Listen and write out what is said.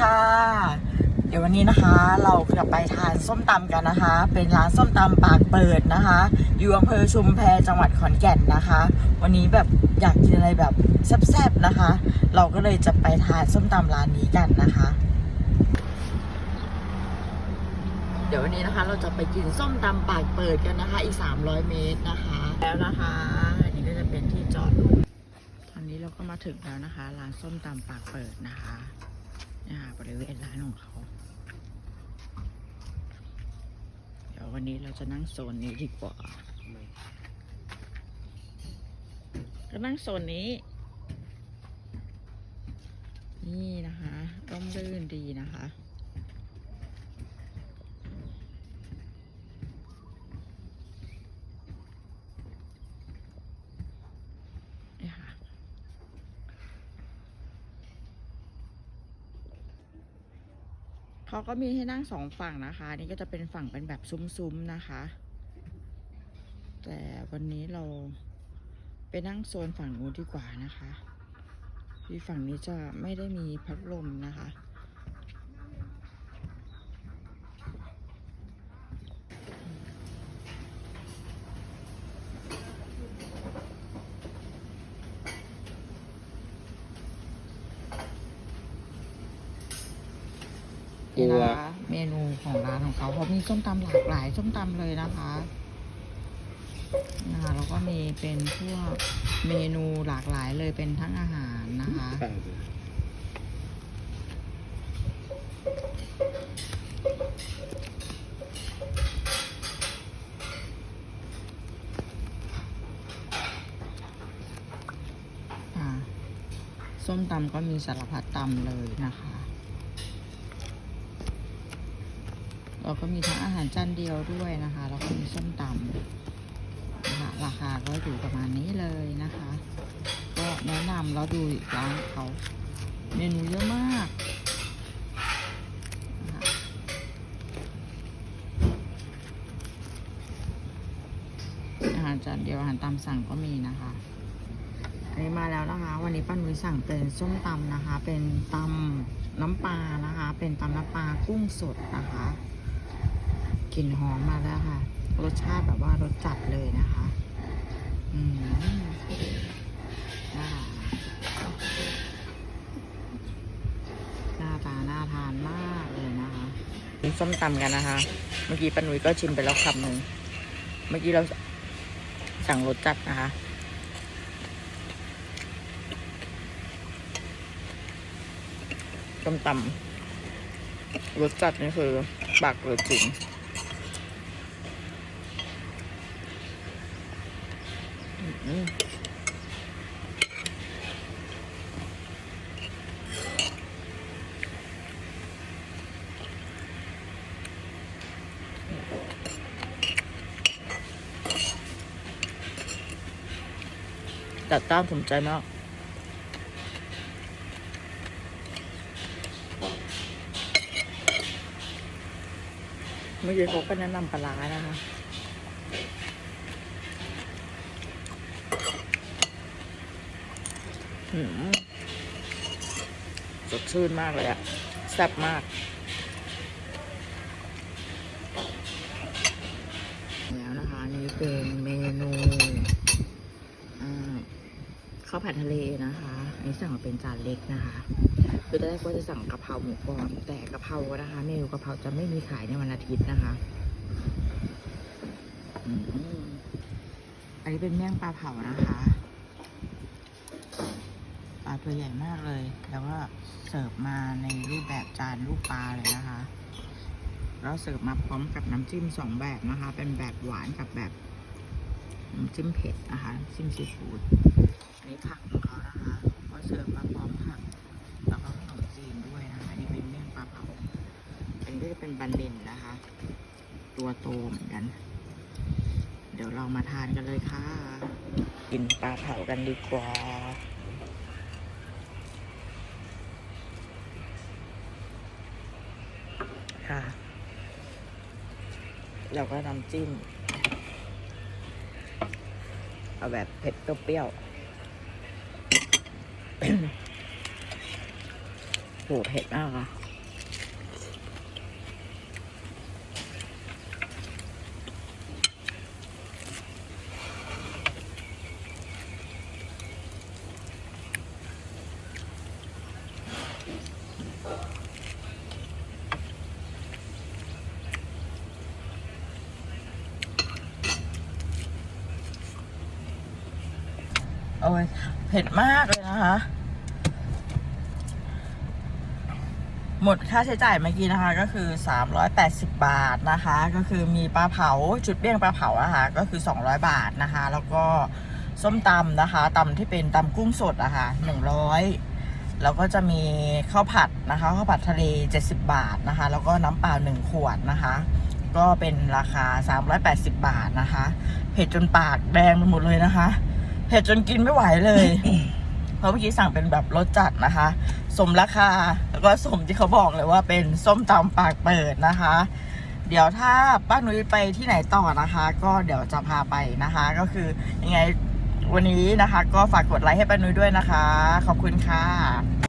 ค่ะ เดี๋ยววันนี้นะคะ เราจะไปทานส้มตำกันนะคะ เป็นร้านส้มตำปากเปิดนะคะ อยู่อำเภอชุมแพจังหวัดขอนแก่นนะคะ วันนี้แบบอยากกินอะไรแบบแซ่บๆนะคะ เราก็เลยจะไปทานส้มตำร้านนี้กันนะคะ เดี๋ยววันนี้นะคะเราจะไปกินส้มตำปากเปิดกันนะคะ อีก 300 เมตรนะคะ แล้วนะคะอันนี้ก็จะเป็นที่จอดรถตอนนี้เราก็มาถึงแล้วนะคะร้านส้มตำปากเปิดนะคะ เนี่ยค่ะบริเวณร้านของเขา เดี๋ยววันนี้เราจะนั่งโซนนี้ดีกว่าก็นั่งโซนนี้ นี่นะคะร่มรื่นดีนะคะ นี่ค่ะ เขาก็มีให้นั่งสองฝั่งนะคะ นี่ก็จะเป็นฝั่งเป็นแบบซุ้มๆนะคะ แต่วันนี้เราไปนั่งโซนฝั่งนู้นดีกว่านะคะที่ฝั่งนี้จะไม่ได้มีพัดลมนะคะ นี่นะคะเมนูของร้านของเขาเขามีส้มตำหลากหลายส้มตำเลยนะคะนะคะแล้วก็มีเป็นพวกเมนูหลากหลายเลยเป็นทั้งอาหารนะคะส้มตำก็มีสารพัดตำเลยนะคะ เราก็มีทั้งอาหารจานเดียวด้วยนะคะ แล้วก็มีส้มตำนะคะราคาก็อยู่ประมาณนี้เลยนะคะ ก็แนะนำเราดูร้านเขาเมนูเยอะมากนะคะอาหารจานเดียวอาหารตามสั่งก็มีนะคะอันนี้มาแล้วนะคะ วันนี้ป้านุ่ยสั่งเป็นส้มตำนะคะ เป็นตำน้ำปลานะคะ เป็นตำน้ำปลากุ้งสดนะคะ กลิ่นหอมมาแล้วค่ะ รสชาติแบบว่ารสจัดเลยนะคะอืมน่าหน้าตาน่าทานมากเลยนะคะส้มตำกันนะคะ เมื่อกี้ป้าหนุ่ยก็ชิมไปแล้วคำหนึ่งเมื่อกี้เราสั่งรสจัดนะคะส้มตำรสจัดนี่คือปากเลยจริงอืม จัดจ้านสมใจมากเมื่อกี้เขาก็แนะนำปลาร้านะคะ หืม สดชื่นมากเลยอะแซ่บมากแล้วนะคะนี่เป็นเมนูข้าวผัดทะเลนะคะอันนี้สั่งเป็นจานเล็กนะคะคือตอนแรกว่าจะสั่งกะเพราหมูก่อนแต่กะเพรานะคะเมนูกะเพราจะไม่มีขายในวันอาทิตย์นะคะอันนี้เป็นเมี่ยงปลาเผานะคะ ตัวใหญ่มากเลย แล้วก็เสิร์ฟมาในรูปแบบจานรูปปลาเลยนะคะแล้วเสิร์ฟมาพร้อมกับน้ำจิ้มสองแบบนะคะ เป็นแบบหวานกับแบบน้ำจิ้มเผ็ดนะคะจิ้มซีฟู้ดอันนี้ผักของเขานะคะก็เสิร์ฟมาพร้อมผักแล้วก็ขนมจีนด้วยนะคะนี่เป็นเมี่ยงปลาเผาอันนี้ก็จะเป็นบันเดนนะคะ ตัวโตเหมือนกัน เดี๋ยวเรามาทานกันเลยค่ะ กินปลาเผากันดีกว่า ค่ะ แล้วก็น้ำจิ้ม เอาแบบเผ็ดตัเปรี้ยวโหเผ็ดมากค่ะ อ้ยเผ็ดมากเลยนะคะ หมดค่าใช้จ่ายเมื่อกี้นะคะ ก็คือ 380 บาทนะคะ ก็คือมีปลาเผาจุดเบี้ยงปลาเผานะคะก็คือ 200 บาทนะคะ แล้วก็ส้มตำนะคะตำที่เป็นตำกุ้งสดนะคะ100แล้วก็จะมีข้าวผัดนะคะข้าวผัดทะเล 70 บาทนะคะ แล้วก็น้ำเปล่า1ขวดนะคะ ก็เป็นราคา 380 บาทนะคะ เผ็ดจนปากแดงไปหมดเลยนะคะ เผ็ดจนกินไม่ไหวเลย เพราะเมื่อกี้สั่งเป็นแบบรสจัดนะคะ สมราคา แล้วก็สมที่เขาบอกเลยว่าเป็นส้มตำปากเปิดนะคะ เดี๋ยวถ้าป้านุ้ยไปที่ไหนต่อนะคะ ก็เดี๋ยวจะพาไปนะคะ ก็คือยังไงวันนี้นะคะ ก็ฝากกดไลค์ให้ป้านุ้ยด้วยนะคะ ขอบคุณค่ะ